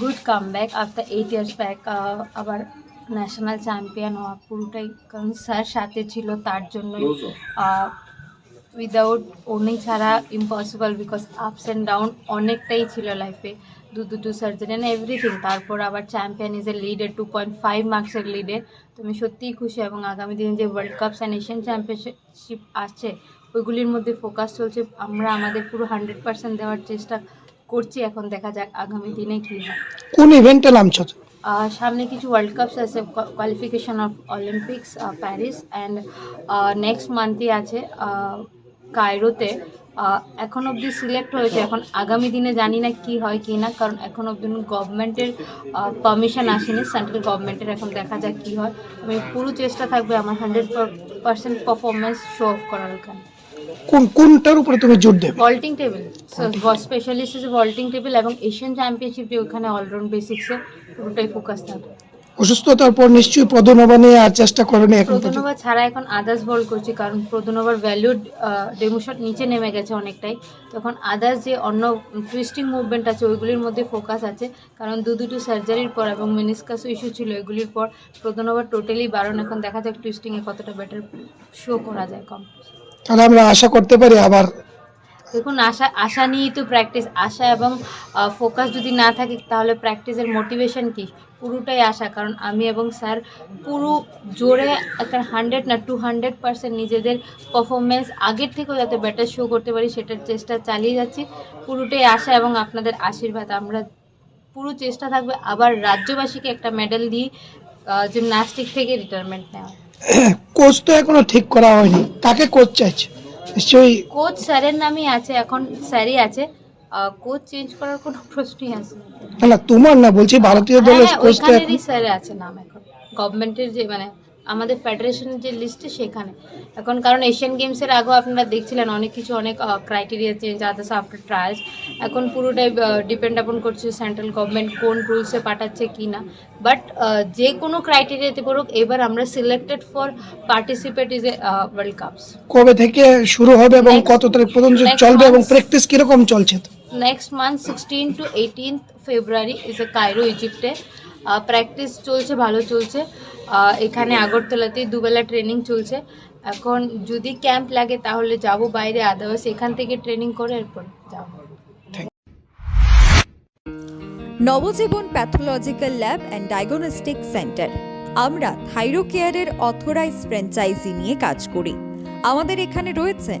Good come back after eight years back আবার national champion হওয়া পুরোটাই কারণ স্যার সাথে ছিল তার জন্যই। উইদাউট উনি ছাড়া impossible because ups and down অনেকটাই ছিল লাইফে দু দুটো সার্জারি অ্যান্ড এভরিথিং তারপর আবার চ্যাম্পিয়ন ইজ এ লিডে টু পয়েন্ট ফাইভ মার্কসের লিডে তো আমি সত্যিই খুশি এবং আগামী দিনে যে world cups and Asian championship আসছে ওইগুলির মধ্যে ফোকাস চলছে। আমরা আমাদের পুরো হান্ড্রেড পার্সেন্ট দেওয়ার চেষ্টা করছি এখন দেখা যাক আগামী দিনে কি হয়। কোন ইভেন্টে নামছো? সামনে কিছু ওয়ার্ল্ড কাপস আছে qualification of Olympics Paris and next মান্থই আছে কায়রোতে এখন অবধি সিলেক্ট হয়েছে এখন আগামী দিনে জানি না কি হয় কি না কারণ এখন অবধি গভর্নমেন্টের পারমিশন আসেনি সেন্ট্রাল গভর্নমেন্টের এখন দেখা যাক কি হয়। আমি পুরো চেষ্টা থাকবে আমার hundred percent performance show off করার ওখানে। কোন কোনটার উপরে তুমি জোর দেবে? Vaulting table specialist is vaulting table এবং এশিয়ান চ্যাম্পিয়নশিপ যে ওখানে অলরাউন্ড বেসিক্সে পুরোটাই ফোকাস থাকবে অসুস্থতার পর নিশ্চয়ই পদনবা নিয়ে আর চেষ্টা করনি এখন প্রদনবা ছাড়া এখন আদার্স বল করছি কারণ প্রদনবার ভ্যালু ডেমোশট নিচে নেমে গেছে অনেকটাই। তখন আদার্স যে অন্য টুইস্টিং মুভমেন্ট আছে ওইগুলির মধ্যে ফোকাস আছে। কারণ দু দুটো সার্জারির পর এবং মেনিসকাস ইস্যু ছিল এগুলির পর প্রদনবার টোটালি বারণ। এখন দেখা যাক টুইস্টিংয়ে কতটা বেটার শো করা যায় কম। তাহলে আমরা আশা করতে পারি আবার দেখুন, আশা আশা নিয়েই তো প্র্যাকটিস আশা এবং ফোকাস যদি না থাকে, তাহলে প্র্যাকটিসের মোটিভেশন কি? পুরোটাই আশা। কারণ আমি এবং স্যার পুরো জোরে একটা হান্ড্রেড না টু হান্ড্রেড পার্সেন্ট নিজেদের পারফরমেন্স আগের থেকেও যাতে বেটার শো করতে পারি, সেটার চেষ্টা চালিয়ে যাচ্ছি। পুরোটাই আশা এবং আপনাদের আশীর্বাদ। আমরা পুরো চেষ্টা থাকবে আবার রাজ্যবাসীকে একটা মেডেল দিয়ে জিমন্যাস্টিক থেকে রিটায়ারমেন্ট নেওয়া কোচ তো এখনও ঠিক করা হয়নি। কাকে কোচ চাইছে? নিশ্চয়ই কোচ স্যারের নামই আছে এখন স্যারই আছে। কোচ চেঞ্জ করার কোনো প্রশ্নই আসে না তোমার না বলছি ভারতীয় দলের হ্যাঁ, কোচ তো এখন- স্যার আছে নাম এখন। গভর্নমেন্টের যে মানে আমাদের ফেডারেশনের যে লিস্টে সেখানে। এখন কারণ এশিয়ান গেমসের আগেও আপনারা দেখছিলেন অনেক কিছু অনেক criteria change others after trials এখন পুরোটাই ডিপেন্ড আপন করছে সেন্ট্রাল গভর্নমেন্ট কোন রুলসে পাঠাচ্ছে কি না বাট যে কোনো ক্রাইটেরিয়াতে পড়ুক এবার আমরা selected for participate is a world cups কবে থেকে শুরু হবে এবং কত তারিখ পর্যন্ত চলবে এবং প্র্যাকটিস কীরকম চলছে? তো next month sixteen to eighteenth February is a Cairo ইজিপ্টে practice চলছে, ভালো চলছে। এখানে আগরতলাতেই দুবেলা ট্রেনিং চলছে। এখন যদি ক্যাম্প লাগে, তাহলে যাব বাইরে আদারওয়াইজ এখান থেকে ট্রেনিং করে এরপর যাব। Nabajiban pathological lab and diagnostic centre. আমরা থাইরোকেয়ারের অথরাইজ ফ্র্যাঞ্চাইজি নিয়ে কাজ করি। আমাদের এখানে রয়েছেন